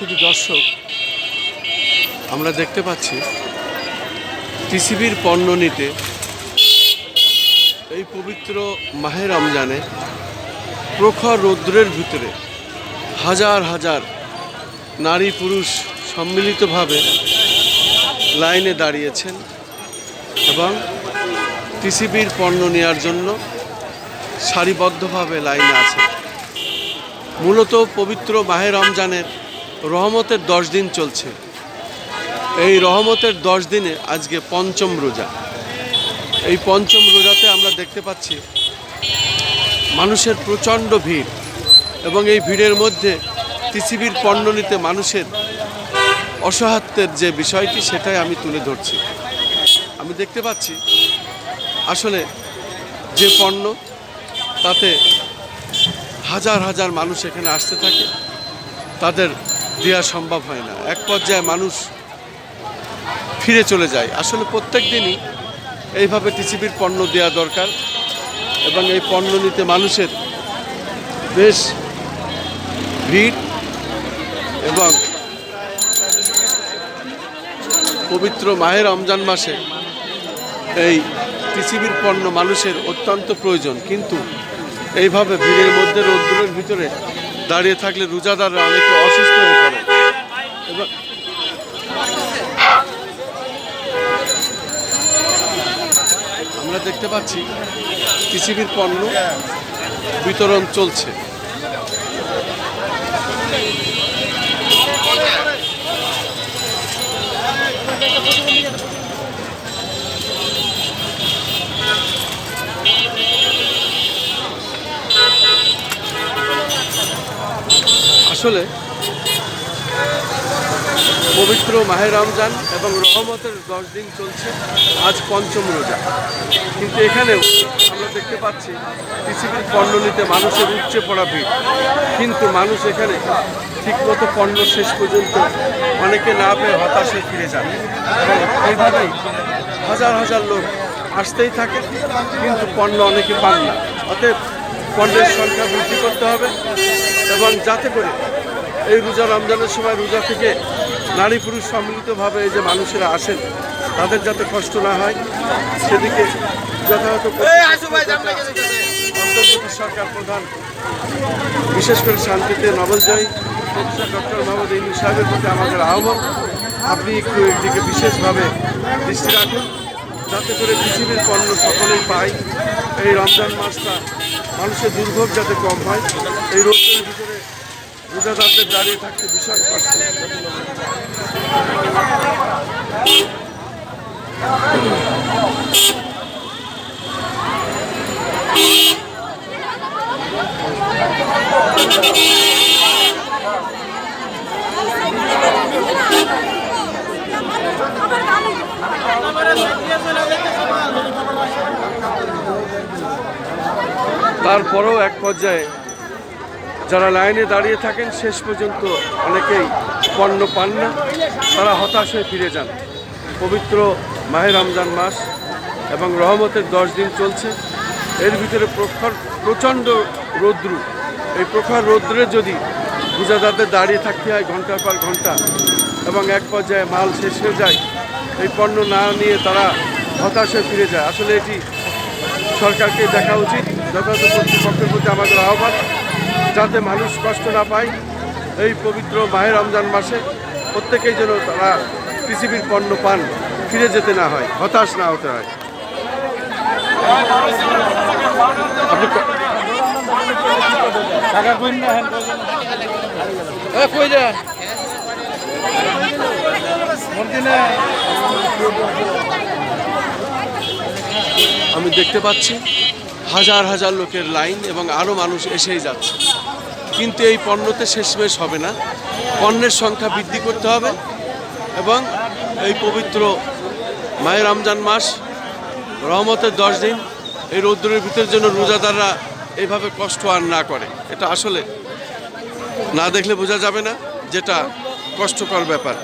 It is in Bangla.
শুধু দর্শক, আমরা দেখতে পাচ্ছি টিসিবির পণ্য নিতে এই পবিত্র মাহে রমজানে প্রখর রৌদ্রের ভিতরে হাজার হাজার নারী পুরুষ সম্মিলিতভাবে লাইনে দাঁড়িয়েছেন এবং টিসিবির পণ্য নেওয়ার জন্য সারিবদ্ধভাবে লাইনে আছে মূলত পবিত্র মাহে রমজানের রহমতের দশ দিন চলছে। এই রহমতের দশ দিনে আজকে পঞ্চম রোজা। এই পঞ্চম রোজাতে আমরা দেখতে পাচ্ছি মানুষের প্রচণ্ড ভিড় এবং এই ভিড়ের মধ্যে টিসিবির পণ্য নিতে মানুষের অসহায়ত্বের যে বিষয়টি, সেটাই আমি তুলে ধরছি। আমি দেখতে পাচ্ছি আসলে যে পণ্য, তাতে হাজার হাজার মানুষ এখানে আসতে থাকে। তাদের দেওয়া সম্ভব হয় না। এক পর্যায়ে মানুষ ফিরে চলে যায়। আসলে প্রত্যেক দিনই এইভাবে টিসিবির পণ্য দেওয়া দরকার এবং এই পণ্য নিতে মানুষের বেশ ভিড় এবং পবিত্র মাহের রমজান মাসে এই টিসিবির পণ্য মানুষের অত্যন্ত প্রয়োজন। কিন্তু এইভাবে ভিড়ের মধ্যে রৌদ্রের ভিতরে দাঁড়িয়ে থাকলে রোজাদাররা অনেকে অসুস্থ হয়ে পড়ে। এবং আমরা দেখতে পাচ্ছি টিসিবির পণ্য বিতরণ চলছে। আসলে পবিত্র মাহে রমজান এবং রহমতের দশ দিন চলছে। আজ পঞ্চম রোজা। কিন্তু এখানেও আমরা দেখতে পাচ্ছি পৃথিবীর পণ্য নিতে মানুষের উপচে পড়া ভিড়। কিন্তু মানুষ এখানে ঠিকমতো পণ্য শেষ পর্যন্ত অনেকে না পেয়ে হতাশে ফিরে যান। এবং এইভাবেই হাজার হাজার লোক আসতেই থাকে, কিন্তু পণ্য অনেকে পান না। অতএব পণ্যের সংখ্যা বৃদ্ধি করতে হবে এবং যাতে করে এই রোজা রমজানের সময় রোজা থেকে নারী পুরুষ সম্মিলিতভাবে এই যে মানুষেরা আসেন তাদের যাতে কষ্ট না হয় সেদিকে যথাযথ অন্তর্বর্তী সরকার প্রধান বিশেষ করে শান্তিতে নবলজয়ী প্রফেসর ডক্টর মোহাম্মদ ইন্দু সাহেবের প্রতি আমাদের আহ্বান। আপনি একটু এর দিকে বিশেষভাবে দৃষ্টি রাখুন যাতে করে পৃথিবীর পণ্য সকলেই পায়। এই রমজান মাসটা মানুষের দুর্ভোগ যাতে কম হয় এই রোদের ভিতরে রোজাদারদের দাঁড়িয়ে থাকতে ভীষণ কষ্ট। তারপরেও এক পর্যায়ে যারা লাইনে দাঁড়িয়ে থাকেন, শেষ পর্যন্ত অনেকেই পণ্য পান না। তারা হতাশ হয়ে ফিরে যান। পবিত্র মাহে রমজান মাস এবং রহমতের দশ দিন চলছে। এর ভিতরে প্রখর, প্রচণ্ড রৌদ্রু। এই প্রখর রৌদ্রে যদি রোজাদারদের দাঁড়িয়ে থাকতে হয় ঘণ্টার পর ঘণ্টা এবং এক পর্যায়ে মাল শেষ হয়ে যায়, এই পণ্য না নিয়ে তারা হতাশে ফিরে যায়। আসলে এটি সরকারকে দেখা উচিত। যথাযথ কর্তৃপক্ষের প্রতি আমাদের আহ্বান। যাতে মানুষ কষ্ট না পায় এই পবিত্র মাহের রমজান মাসে প্রত্যেকেই যেন তারা পৃথিবীর পণ্য পান ফিরে যেতে না হয় হতাশ না হতে হয়। হ্যাঁ আমি দেখতে পাচ্ছি হাজার হাজার লোকের লাইন এবং আরও মানুষ এসেই যাচ্ছে। কিন্তু এই পণ্যতে শেষমেশ হবে না। পণ্যের সংখ্যা বৃদ্ধি করতে হবে এবং এই পবিত্র মায়ের রমজান মাস রহমতের দশ দিন এই রৌদ্রের ভিতর জন্য রোজাদাররা এইভাবে কষ্ট আর না করে। এটা আসলে না দেখলে বোঝা যাবে না যেটা কষ্টকর ব্যাপার।